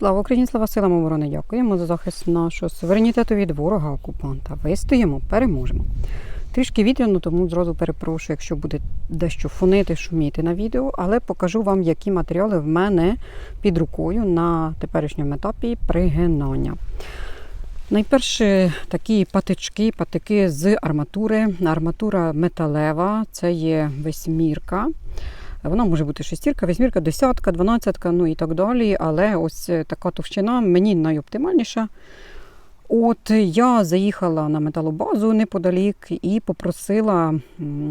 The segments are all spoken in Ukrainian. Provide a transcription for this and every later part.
Слава Україні, слава силам оборони! Дякуємо за захист нашого суверенітету від ворога окупанта. Вистоїмо, переможемо. Трішки вітряно, тому зразу перепрошую, якщо буде дещо фонити, шуміти на відео, але покажу вам, які матеріали в мене під рукою на теперішньому етапі пригинання. Найперше такі патички, патики з арматури. Арматура металева, це є восьмірка. Вона може бути шестірка, вісьмірка, десятка, дванадцятка, ну і так далі. Але ось така товщина мені найоптимальніша. От я заїхала на металобазу неподалік і попросила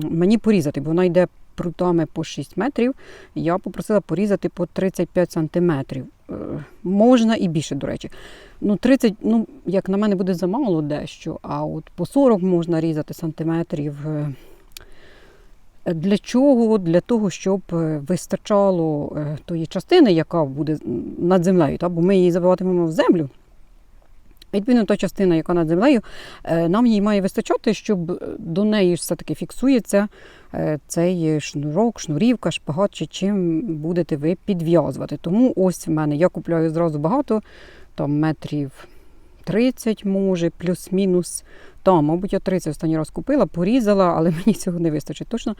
мені порізати, бо вона йде прутами по 6 метрів. Я попросила порізати по 35 сантиметрів. Е, Можна і більше, до речі. Ну, 30, ну, як на мене, буде замало дещо, а от по 40 можна різати сантиметрів. Для чого? Для того, щоб е, вистачало е, тої частини, яка буде над землею, та? бо ми її забиватимемо в землю. Відповідно, та частина, яка над землею, е, нам її має вистачати, щоб до неї все-таки фіксується цей шнурок, шнурівка, шпагат, чи чим будете ви підв'язувати. Тому ось в мене я купляю зразу багато, там метрів 30 може, плюс-мінус. Та, мабуть, я 30 останній раз купила, порізала, але мені цього не вистачить. Точно.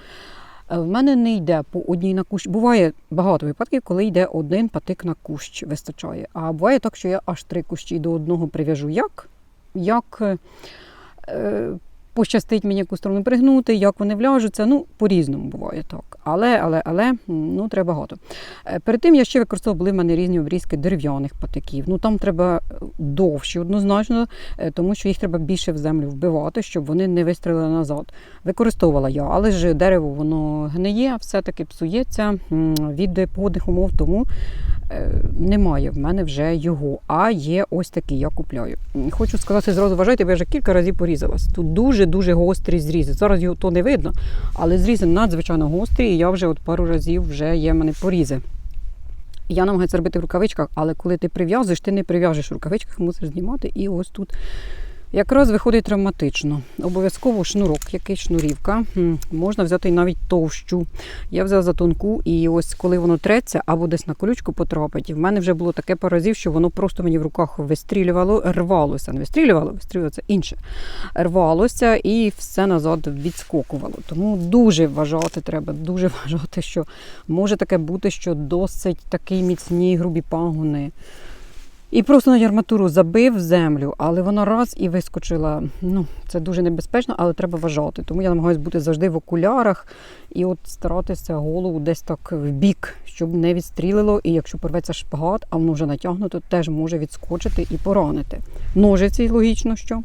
Е, В мене не йде по одній на кущ. Буває багато випадків, коли йде один патик на кущ, вистачає. А буває так, що я аж три кущі до одного прив'яжу. Як? Як е, пощастить мені яку сторону пригнути, як вони вляжуться. Ну, по-різному буває так. Але, але, але, ну, треба багато. Е, Перед тим я ще використовувала в мене різні обрізки дерев'яних патиків. Ну там треба довші однозначно, е, тому що їх треба більше в землю вбивати, щоб вони не вистрілили назад. Використовувала я, але ж дерево воно гниє, все-таки псується від погодних умов, тому е, немає в мене вже його. А є ось такий, я купляю. Хочу сказати, зразу вважайте, бо я вже кілька разів порізалась. Тут дуже-дуже гострі зрізи. Зараз його то не видно, але зрізи надзвичайно гострі, і я вже от пару разів вже є в мене порізи. Я намагаюся робити в рукавичках, але коли ти прив'язуєш, ти не прив'яжеш в рукавичках, мусиш знімати. І ось тут якраз виходить травматично. Обов'язково шнурок, який шнурівка. Можна взяти навіть товщу. Я взяла за тонку, і ось коли воно треться або десь на колючку потрапить. І В мене вже було таке пару разів, що воно просто мені в руках вистрілювало, рвалося. Не вистрілювало, вистрілювало це інше. Рвалося і все назад відскокувало. Тому дуже вважати треба, дуже вважати, що може таке бути, що досить такі міцні грубі пагони. І просто на арматуру забив землю, але вона раз і вискочила. Ну, це дуже небезпечно, але треба вважати. Тому я намагаюся бути завжди в окулярах і от старатися голову десь так в бік, щоб не відстрілило. І якщо порветься шпагат, а воно вже натягнуто, теж може відскочити і поранити. Ножиці, логічно, що.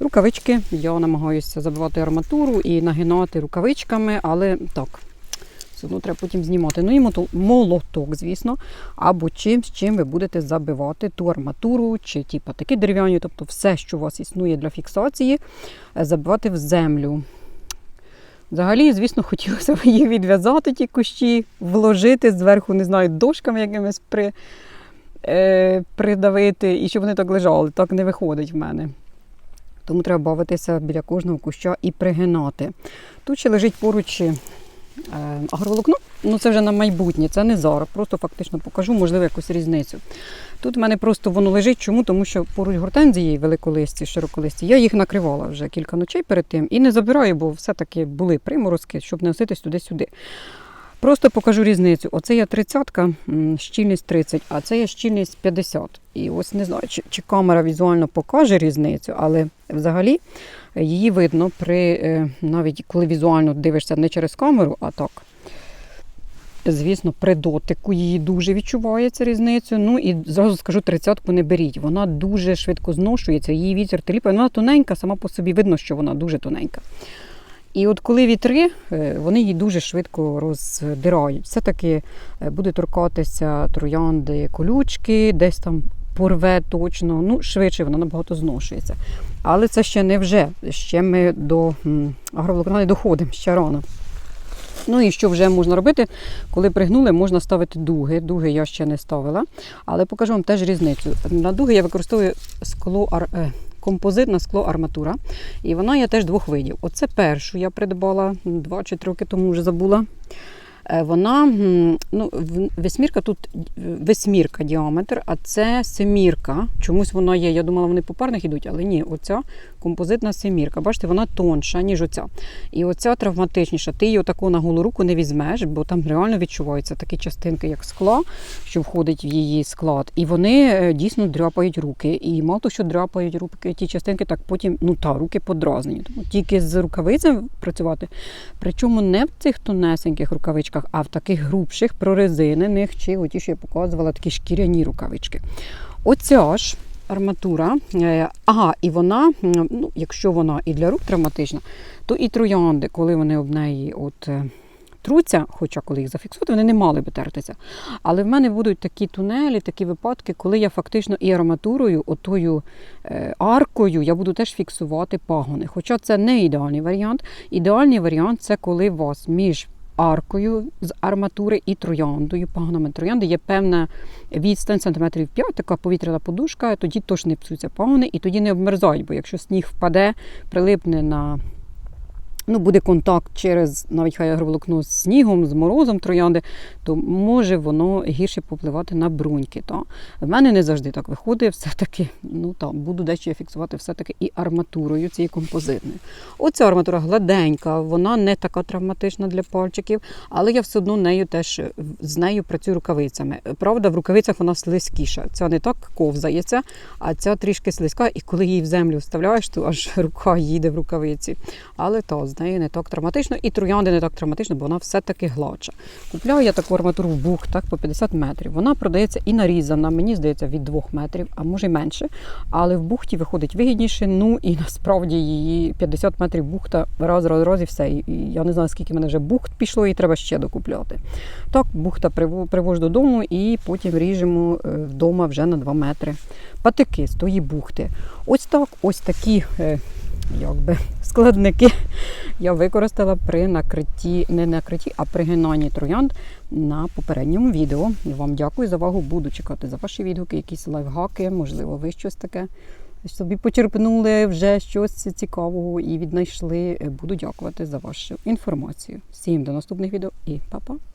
Рукавички. Я намагаюся забивати арматуру і нагинати рукавичками, але так. Одно треба потім знімати. Ну і молоток, звісно, або чим, з чим ви будете забивати ту арматуру, чи ті патики дерев'яні, тобто все, що у вас існує для фіксації, е, забивати в землю. Взагалі, звісно, хотілося б їх відв'язати, ті кущі, вложити зверху, не знаю, дошками якимись при, е, придавити, і щоб вони так лежали. Так не виходить в мене. Тому треба бавитися біля кожного куща і пригинати. Тут ще лежить поруч е, агроволокно. Ну це вже на майбутнє, це не зараз. Просто фактично покажу, можливо, якусь різницю. Тут в мене просто воно лежить. Чому? Тому що поруч гортензії великолисті, широколисті, я їх накривала вже кілька ночей перед тим і не забираю, бо все-таки були приморозки, щоб не носитись туди-сюди. Просто покажу різницю. Оце є 30-ка, щільність 30, а це є щільність 50. І ось не знаю, чи, чи камера візуально покаже різницю, але взагалі її видно при е, навіть коли візуально дивишся не через камеру, а так. Звісно, при дотику її дуже відчувається різницю. Ну і зразу скажу, тридцятку не беріть. Вона дуже швидко зношується, її вітер теліпає. Вона тоненька, сама по собі видно, що вона дуже тоненька. І от коли вітри, е, вони її дуже швидко роздирають. Все-таки е, буде торкатися троянди колючки, десь там порве точно. Ну, швидше вона набагато зношується. Але це ще не вже. Ще ми до агроволокна не доходимо, ще рано. Ну і що вже можна робити, коли пригнули, можна ставити дуги. Дуги я ще не ставила, але покажу вам теж різницю. На дуги я використовую скло ар... е, композитне скло арматура. І вона є теж двох видів. Оце першу я придбала два чи три роки тому вже забула. Е, Вона ну, весьмірка тут весьмірка діаметр, а це семірка. Чомусь вона є. Я думала, вони по парних йдуть, але ні, оця композитна семірка. Бачите, вона тонша, ніж оця. І оця травматичніша. Ти її отаку на голу руку не візьмеш, бо там реально відчуваються такі частинки, як скла, що входить в її склад. І вони е, дійсно дряпають руки. І мало того, що дряпають руки, ті частинки, так потім ну та руки подразнені. Тому тільки з рукавицями працювати. Причому не в цих тонесеньких рукавичках, а в таких грубших, прорезинених, чи оті, що я показувала, такі шкіряні рукавички. Оця ж арматура, е, ага, і вона, ну, якщо вона і для рук травматична, то і троянди, коли вони об неї от. е, Труться, хоча коли їх зафіксувати, вони не мали би тертися. Але в мене будуть такі тунелі, такі випадки, коли я фактично і арматурою, отою е, аркою, я буду теж фіксувати пагони. Хоча це не ідеальний варіант. Ідеальний варіант це коли у вас між аркою з арматури і трояндою, пагонами троянди є певна відстань сантиметрів 5, така повітряна подушка, тоді точно не псуються пагони і тоді не обмерзають, бо якщо сніг впаде, прилипне на. Ну, буде контакт через навіть хай агроволокно з снігом, з морозом троянди, то може воно гірше попливати на бруньки. Та? В мене не завжди так виходить, все-таки ну, та, буду дещо фіксувати все-таки і арматурою цією композитною. Оця арматура гладенька, вона не така травматична для пальчиків, але я все одно нею теж з нею працюю рукавицями. Правда, в рукавицях вона слизькіша. Ця не так ковзається, а ця трішки слизька, і коли її в землю вставляєш, то аж рука їде в рукавиці. Але та з нею не так травматично, і троянди не так травматично, бо вона все-таки гладша. Купляю я таку арматуру в бух, так, по 50 метрів. Вона продається і нарізана, мені здається, від 2 метрів, а може й менше. Але в бухті виходить вигідніше. Ну і насправді її 50 метрів бухта раз, раз, раз і все. І я не знаю, скільки в мене вже бухт пішло, і треба ще докупляти. Так, бухта привожу додому і потім ріжемо е, вдома вже на 2 метри. Патики з тої бухти. Ось так, ось такі. Якби складники я використала при накритті, не накритті, а при пригинанні троянд на попередньому відео. Вам дякую за увагу. Буду чекати за ваші відгуки, якісь лайфхаки, можливо, ви щось таке собі почерпнули вже щось цікавого і віднайшли. Буду дякувати за вашу інформацію. Всім до наступних відео і па-па!